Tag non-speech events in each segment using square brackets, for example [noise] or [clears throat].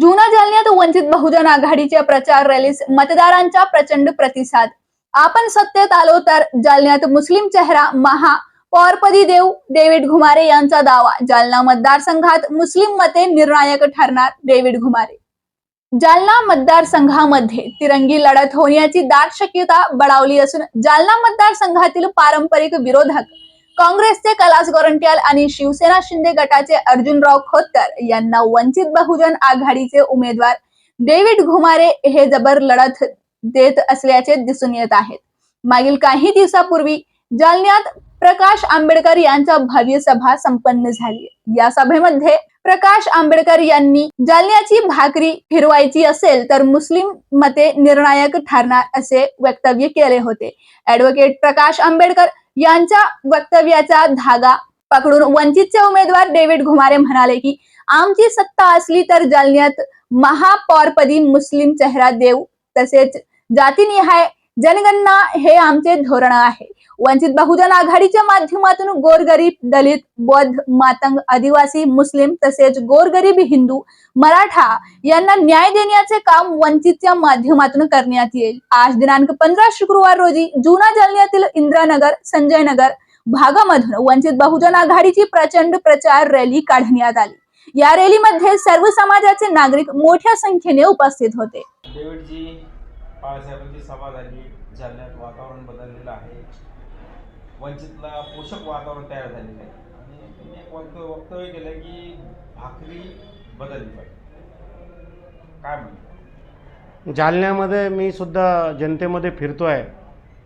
जुना जालन्यात वंचित बहुजन आघाडीच्या प्रचार रॅलीस मतदारांचा प्रचंड प्रतिसाद. आपण सत्तेत आलो तर जालन्यात मुस्लिम चेहरा महा पौरपदी देव डेव्हिड घुमारे यांचा दावा. जालना मतदारसंघात मुस्लिम मते निर्णायक ठरणार डेव्हिड घुमारे. जालना मतदारसंघामध्ये तिरंगी लढत होण्याची दाट शक्यता बळावली असून जालना मतदारसंघातील पारंपरिक विरोधक काँग्रेसचे कैलास गोरंट्याल आणि शिवसेना शिंदे गटाचे अर्जुनराव खोतकर यांना वंचित बहुजन आघाडीचे उमेदवार डेव्हिड घुमारे हे जबर लढत देत असल्याचे दिसून येत आहेत. मागील काही दिवसापूर्वी जालन्यात प्रकाश आंबेडकर यांचा भव्य सभा संपन्न झाली. या सभेमध्ये प्रकाश आंबेडकर यांनी जालन्याची भाकरी फिरवायची असेल तर मुस्लिम मते निर्णायक ठरणार असे वक्तव्य केले होते. ऍडव्होकेट प्रकाश आंबेडकर यांच्या वक्तव्याचा धागा पकडून वंचितचे उमेदवार डेव्हिड घुमारे म्हणाले की आमची सत्ता असली तर जालन्यात महापौरपदी मुस्लिम चेहरा देऊ तसेच जातीनिहाय जनगणना हे आमचे धोरण आहे. वंचित बहुजन आघाडीच्या माध्यमातून गोरगरीब दलित बौद्ध मातंग आदिवासी मुस्लिम तसेच गोरगरीब हिंदू मराठा यांना न्याय देण्याचे काम वंचितच्या माध्यमातून करण्यात येईल. आज दिनांक पंधरा शुक्रवार रोजी जुना जालन्यातील इंद्रानगर संजय नगर भागामधून वंचित बहुजन आघाडीची प्रचंड प्रचार रॅली काढण्यात आली. या रॅलीमध्ये सर्व समाजाचे नागरिक मोठ्या संख्येने उपस्थित होते. बाळासाहेबांची सभा झाली जालन्यात वातावरण बदललेलं आहे. वंचितला पोषक वातावरण तयार झालेलं आहे. आणि त्यांनी एक वक्त वक्तव्य केलं की भाकरी बदलली पाहिजे. काय म्हणतो? जालन्यामध्ये मी सुद्धा जनतेमध्ये फिरतो आहे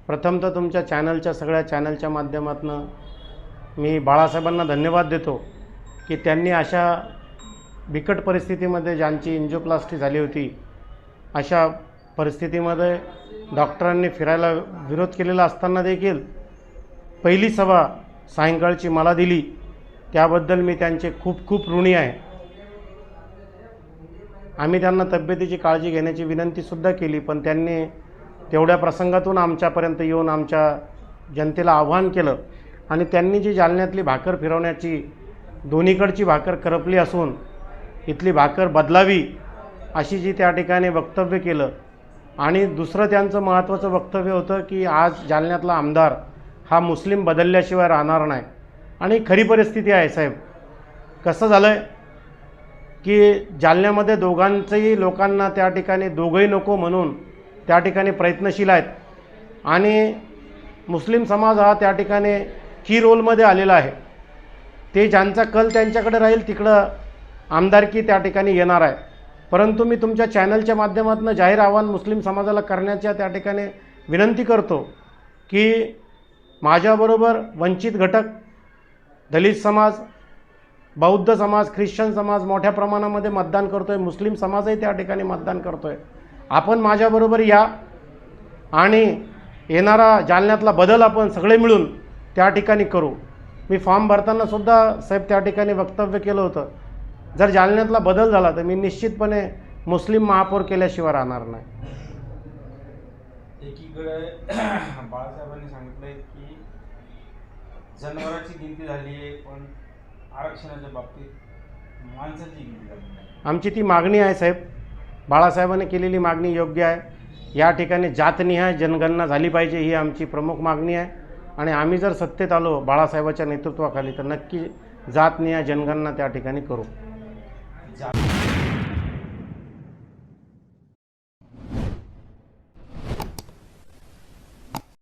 प्रथमतः तुमच्या चॅनलच्या सगळ्या चॅनलच्या माध्यमातून मी बाळासाहेबांना धन्यवाद देतो की त्यांनी अशा बिकट परिस्थितीमध्ये ज्यांची इंजिओप्लास्टी झाली होती अशा परिस्थितीमध्ये डॉक्टरांनी फिरायला विरोध केलेला असताना देखील पहिली सभा सायंकाळची मला दिली. त्याबद्दल मी त्यांचे खूप खूप ऋणी आहे. आम्ही त्यांना तब्येतीची काळजी घेण्याची विनंतीसुद्धा केली पण त्यांनी तेवढ्या प्रसंगातून आमच्यापर्यंत येऊन आमच्या जनतेला आव्हान केलं. आणि त्यांनी जी जालन्यातली भाकर फिरवण्याची दोन्हीकडची भाकर करपली असून इथली भाकर बदलावी अशी जी त्या ठिकाणी वक्तव्य केलं. आणि दुसरं त्यांचं महत्त्वाचं वक्तव्य होतं की आज जालन्यातला आमदार हा मुस्लिम बदलल्याशिवाय राहणार नाही. आणि खरी परिस्थिती आहे साहेब. कसं झालं आहे की जालन्यामध्ये दोघांचंही लोकांना त्या ठिकाणी दोघंही नको म्हणून त्या ठिकाणी प्रयत्नशील आहेत. आणि मुस्लिम समाज हा त्या ठिकाणी की रोलमध्ये आलेला आहे. ते ज्यांचा कल त्यांच्याकडे राहील तिकडं आमदारकी त्या ठिकाणी येणार आहे. परंतु मी तुमच्या चॅनलच्या माध्यमातून जाहीर आव्हान मुस्लिम समाजाला करण्याच्या त्या ठिकाणी विनंती करतो की माझ्याबरोबर वंचित घटक दलित समाज बौद्ध समाज ख्रिश्चन समाज मोठ्या प्रमाणामध्ये मतदान करतो आहे मुस्लिम समाजही त्या ठिकाणी मतदान करतो आहे आपण माझ्याबरोबर या आणि येणारा जालन्यातला बदल आपण सगळे मिळून त्या ठिकाणी करू. मी फॉर्म भरतानासुद्धा साहेब त्या ठिकाणी वक्तव्य केलं होतं. जर जालन्यातला बदल झाला तर मी निश्चितपणे मुस्लिम महापौर केल्याशिवाय राहणार नाही. एकीकडे [clears throat] बाळासाहेबांनी सांगितलंय की जनावरांची गिनती झाली आहे पण आरक्षणाच्या बाबतीत माणसाची गिनती झाली नाही. आमची ती मागणी आहे साहेब. बाळासाहेबांनी केलेली मागणी योग्य आहे. या ठिकाणी जातनिहाय जनगणना झाली पाहिजे ही आमची प्रमुख मागणी आहे. आणि आम्ही जर सत्तेत आलो बाळासाहेबाच्या नेतृत्वाखाली तर नक्की जातनिहाय जनगणना त्या ठिकाणी करू. जा